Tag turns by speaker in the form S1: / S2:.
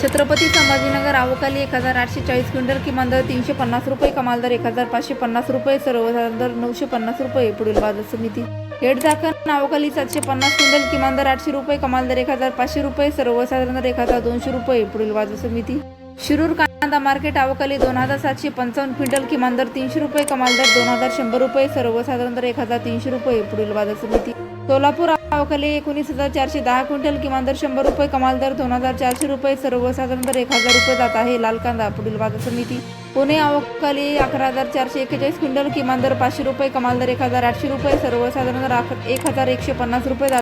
S1: छत्रपती संभाजीनगर आवकाली एक हजार आठशे चाळीस क्विंटल किमान दर तीनशे पन्नास रुपये कमाल दर एक हजार पाचशे पन्नास रुपये सर्वसाधारण दर नऊशे पन्नास रुपये पुढील बाजार समिती. हेड झाकण आवकाली सातशे पन्नास क्विंटल किमान दर आठशे रुपये कमाल दर एक हजार पाचशे रुपये सर्वसाधारण दर एक हजार दोनशे रुपये पुढील बाजार समिती. शिरूर कांदा मार्केट आवकाली दोन हजार सातशे पंचावन्न क्विंटल किमान दर तीनशे रुपये कमाल दर दोन हजार शंभर रुपये सर्वसाधारण दर एक हजार तीनशे रुपये पुढील बाजार समिती. सोलापूर अवकाली एकोणीस हजार चारशे दहा क्विंटल किमान दर शंभर रुपये कमाल दर दोन हजार चारशे रुपये सर्वसाधारण दर एक हजार रुपये जात आहे. लाल कांदा पुढील बाजार समिती. पुणे अवकाली अकरा हजार चारशे एक्केचाळीस क्विंटल किमान दर पाचशे रुपये कमाल दर एक हजार आठशे रुपये सर्वसाधारण दर एक हजार एकशे पन्नास रुपये जात